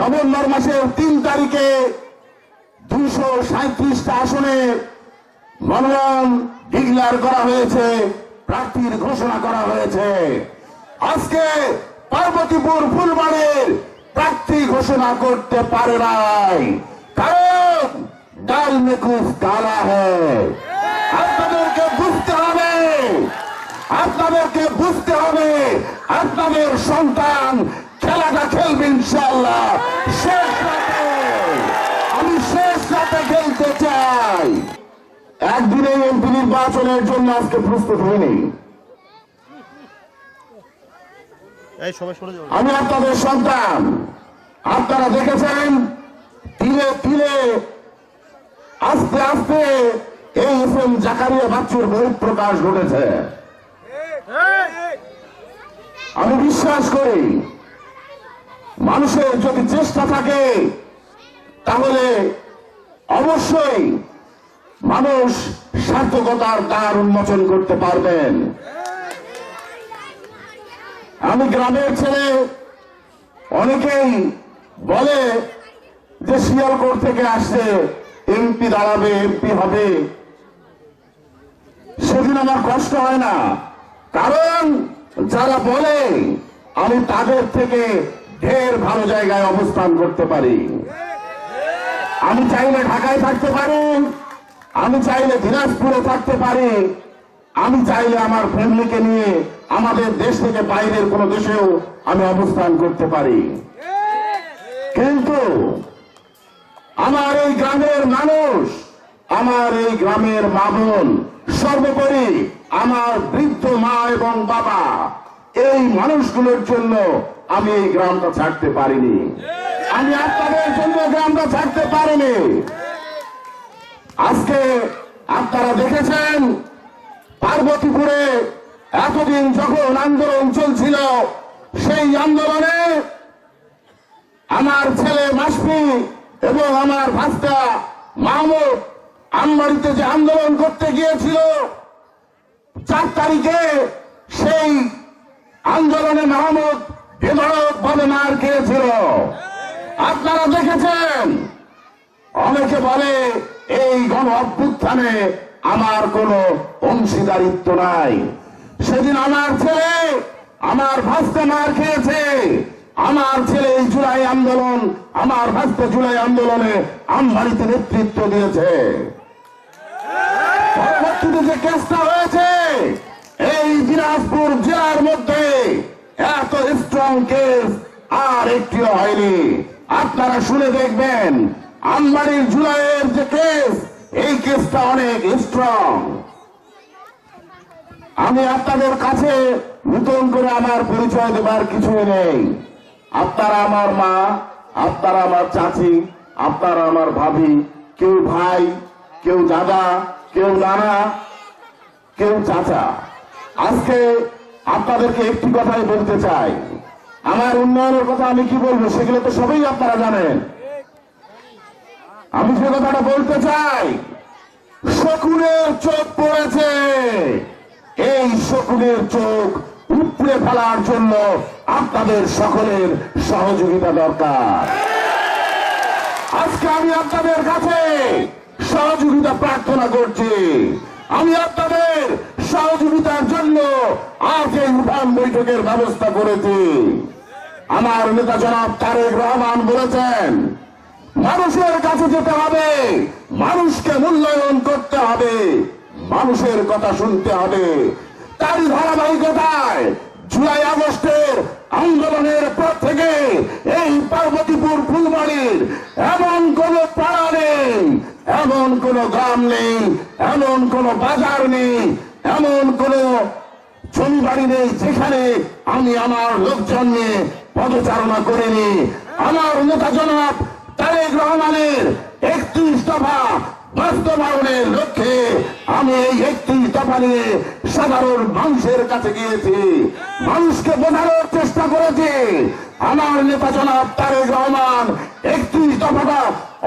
November মাসের তিন তারিখে দুইশো সাঁত্রিশটা আসনে মনোনয়ন ডিক্লার করা হয়েছে, প্রার্থীর ঘোষণা করা হয়েছে। আজকে পার্বতীপুর ফুলবাড়ির প্রার্থী ঘোষণা করতে পারে নাই, কারণ ডাল মে কুছ কালা আপনাদেরকে বুঝতে হবে, আপনাদেরকে বুঝতে হবে, আপনাদের সন্তান খেলাটা খেলবে ইনশাল্লাহ শেষ রাতে। আমি শেষ রাতে খেলতে চাই। একদিনে এমপি নির্বাচনের জন্য আজকে প্রস্তুত হয়নি আমি আপনাদের সন্তান। আপনারা দেখেছেন তিলে তিলে আস্তে আস্তে এই এস জাকারিয়া বাচ্চুর বহিঃপ্রকাশ ঘটেছে। আমি বিশ্বাস করি মানুষের যদি চেষ্টা থাকে, তাহলে অবশ্যই মানুষ সার্থকতার দ্বার উন্মোচন করতে পারবেন। আমি গ্রামের ছেলে, অনেকেই বলে যে শিয়ালকোট থেকে আসছে এমপি দাঁড়াবে, এমপি হবে। সেদিন আমার কষ্ট হয় না, কারণ যারা বলে, আমি তাদের থেকে ঢের ভালো জায়গায় অবস্থান করতে পারি। আমি চাইলে ঢাকায় থাকতে পারি, আমি চাইলে দিনাজপুরে থাকতে পারি, আমি চাইলে আমার ফ্যামিলিকে নিয়ে আমাদের দেশ থেকে বাইরের কোন দেশেও আমি অবস্থান করতে পারি। কিন্তু আমার এই গ্রামের মানুষ, আমার এই গ্রামের মা সর্বোপরি আমার বৃদ্ধ মা এবং বাবা এই মানুষগুলোর জন্য আমি এই গ্রামটা ছাড়তে পারিনি। আমি আপনাদের জন্য গ্রামটা ছাড়তে পারিনি। আজকে আপনারা দেখেছেন, পার্বতীপুরে এতদিন যখন আন্দোলন চলছিল, সেই আন্দোলনে আমার ছেলে মাসফি এবং আমার ভাস্তা মাহমুদ আমবাড়িতে যে আন্দোলন করতে গিয়েছিল, চার তারিখে সেই আন্দোলনে মাহমুদ বেধড়ক ভাবে মার খেয়েছিল। আপনারা দেখেছেন? অনেকে বলে, এই গণ অভ্যুত্থানে আমার কোনো অংশীদারিত্ব নাই। সেদিন আমার ছেলে আমার ভাস্তে মার খেয়েছে। আমার ছেলে এই জুলাই আন্দোলন, আমার ভাস্তে জুলাই আন্দোলনে আমবাড়িতে নেতৃত্ব দিয়েছে। পরবর্তীতে যে কেসটা হয়েছে এই দিনাজপুর জেলার মধ্যে এত স্ট্রং কেস আর একটিও হয়নি। আপনারা শুনে দেখবেন আমবাড়ির জুলাইয়ের যে কেস এই কেসটা অনেক স্ট্রং আমি আপনাদের কাছে নতুন করে আমার পরিচয় দেবার কিছুই নেই। আপনারা আমার মা, আপনারা আমার চাচি, আপনারা আমার ভাবি, কেউ ভাই, কেউ দাদা, কেউ নানা, কেউ চাচা। আজকে আপনাদেরকে একটি কথাই বলতে চাই। আমার উন্নয়নের কথা আমি কি বলব সেগুলো তো সবাই আপনারা জানেন। আমি যে কথাটা বলতে চাই শকুনের চোখ পড়েছে। এই শকুনের চোখ উপড়ে ফেলার জন্য আপনাদের সকলের সহযোগিতা দরকার। আজকে আমি আপনাদের কাছে সহযোগিতা প্রার্থনা করছি। আমি আপনাদের সহযোগিতার জন্য আজ এই উঠান বৈঠকের ব্যবস্থা করেছি। আমার নেতা জনাব তারেক রহমান বলেছেন, মানুষের কাছে যেতে হবে, মানুষকে মূল্যায়ন করতে হবে, মানুষের কথা শুনতে হবে। তারই ধারাবাহিকতায় জুলাই আগস্টের আন্দোলনের পর থেকে এই পার্বতীপুর ফুলবাড়ির এমন কোন পাড়া নেই, এমন কোন গ্রাম নেই, এমন কোন বাজার নেই এমন কোন জমি বাড়ি নেই যেখানে আমি আমার লোকজন নিয়ে পদচারণা করিনি। আমার নেতা তারেক রহমানের একত্রিশ দফা বাস্তবায়নের লক্ষ্যে আমি এই একত্রিশ দফা নিয়ে সাধারণ মানুষের কাছে গিয়েছি। মানুষকে বোঝানোর চেষ্টা করেছি। আমার নেতা জনাব তারেক রহমান একত্রিশ দফাটা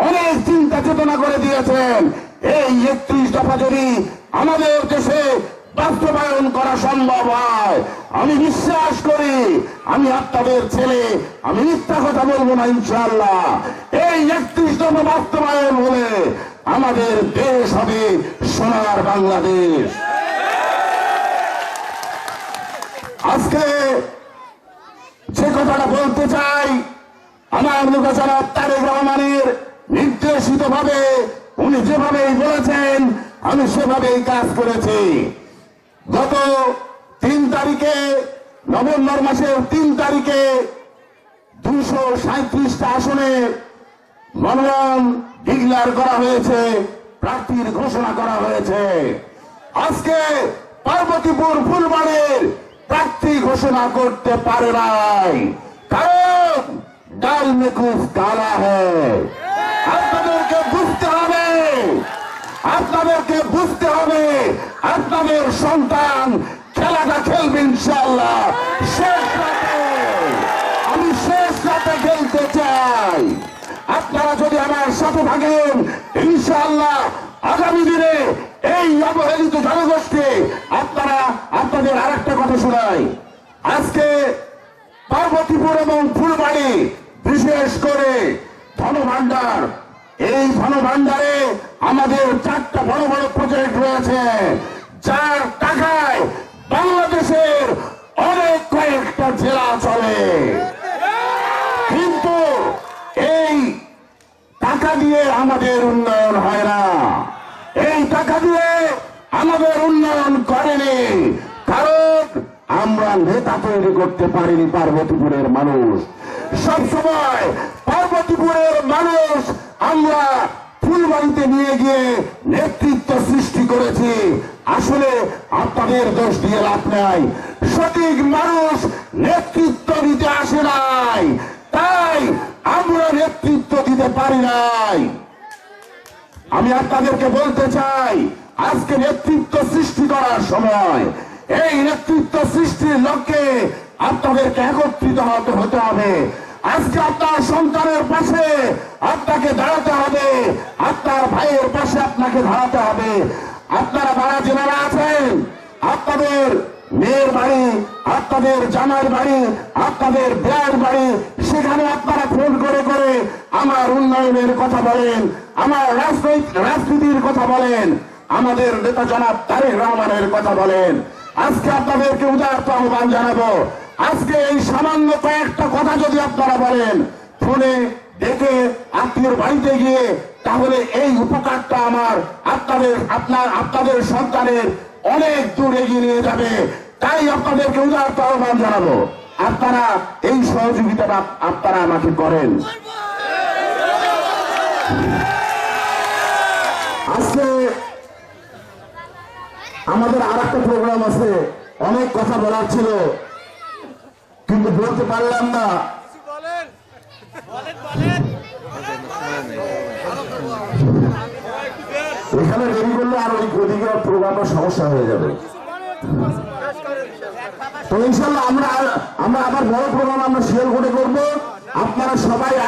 অনেক চিন্তা চেতনা করে দিয়েছেন। এই একত্রিশ দফা যদি আমাদের দেশে বাস্তবায়ন করা সম্ভব হয়। আমি বিশ্বাস করি, আমি আপনাদের ছেলে, আমি মিথ্যা কথা বলব না, ইনশাআল্লাহ। এই একত্রিশ দফা বাস্তবায়ন হলে আমাদের দেশ হবে সোনার বাংলাদেশ। আজকে যে কথাটা বলতে চাই, আমার লোকাচারা তারেক রহমানের নির্দেশিত ভাবে উনি যেভাবেই বলেছেন, আমি সেভাবেই কাজ করেছি। গত তিন তারিখে, নভেম্বর মাসের তিন তারিখে দুশো সাঁত্রিশটা আসনে মনোনয়ন ডিক্লেয়ার করা হয়েছে, প্রার্থীর ঘোষণা করা হয়েছে। আজকে পার্বতীপুর ফুলবাড়ির প্রার্থী ঘোষণা করতে পারে নাই, কারণ ডাল মে কুছ কালা হ্যায় আপনাদেরকে আপনাদেরকে বুঝতে হবে, আপনাদের সন্তান খেলাটা খেলবে ইনশাল্লাহ শেষ রাতে, আমি শেষ রাতে খেলতে চাই। আপনারা যদি আমার সাথে থাকেন, ইনশাআল্লাহ আগামী দিনে এই অবহেলিত জনগোষ্ঠী আপনারা আপনাদের আরেকটা কথা শোনাই। আজকে পার্বতীপুর এবং ফুলবাড়ি, বিশেষ করে ধনভাণ্ডার, এই ধনভাণ্ডারে আমাদের চারটা বড় বড় প্রজেক্ট রয়েছে, যার টাকায় বাংলাদেশের অনেক কয়েকটা জেলা চলে। কিন্তু এই টাকা দিয়ে আমাদের উন্নয়ন হয় না। এই টাকা দিয়ে আমাদের উন্নয়ন করেনি, কারণ আমরা নেতা তৈরি করতে পারিনি পার্বতীপুরের মানুষ। সব সময় পার্বতীপুরের মানুষ আমরা ফুলবাড়িতে নিয়ে গিয়ে নেতৃত্ব সৃষ্টি করেছি। আসলে আপনাদের দোষ দিয়ে লাভ নাই। সঠিক মানুষ নেতৃত্ব দিতে আসে নাই। তাই আমরা নেতৃত্ব দিতে পারি নাই। আমি আপনাদেরকে বলতে চাই, আজকে নেতৃত্ব সৃষ্টি করার সময়, এই নেতৃত্ব সৃষ্টির লক্ষ্যে আপনাদেরকে একত্রিত হতে হতে হবে। আজকে আপনার সন্তানের পাশে আপনাকে দাঁড়াতে হবে। আপনার ভাইয়ের পাশে আপনাকে দাঁড়াতে হবে। আপনারা বাড়া জেলারা আছেন, আপনাদের মেয়ের বাড়ি, আপনাদের জামার বাড়ি, আপনাদের বিয়ের বাড়ি, সেখানে আপনারা ফোন করে করে আমার উন্নয়নের কথা বলেন, আমার রাজনৈতিক রাজনীতির কথা বলেন, আমাদের নেতা জনাব তারেক রহমানের কথা বলেন। আজকে আপনাদেরকে উদারত আহ্বান জানাব। আজকে এই সামান্য আপনারা বলেন, ফোনে ডেকে আত্মীয় বাড়িতে গিয়ে, তাহলে এই উপকারটা আমার আপনাদের, আপনার, আপনাদের সন্তানের অনেক দূর এগিয়ে নিয়ে যাবে। তাই আপনাদেরকে উদারত আহ্বান জানাব। আপনারা এই সহযোগিতাটা আপনারা আমাকে করেন। আজকে আমাদের আর একটা প্রোগ্রাম আছে। অনেক কথা বলার ছিল, কিন্তু বলতে পারলাম না। এখানে দেরি করলে আর ওই ওদিকে প্রোগ্রামের সমস্যা হয়ে যাবে। তো ইনশাল্লাহ আমরা আমরা আবার বড় প্রোগ্রাম আমরা শিয়ালকোটে করব। আপনারা সবাই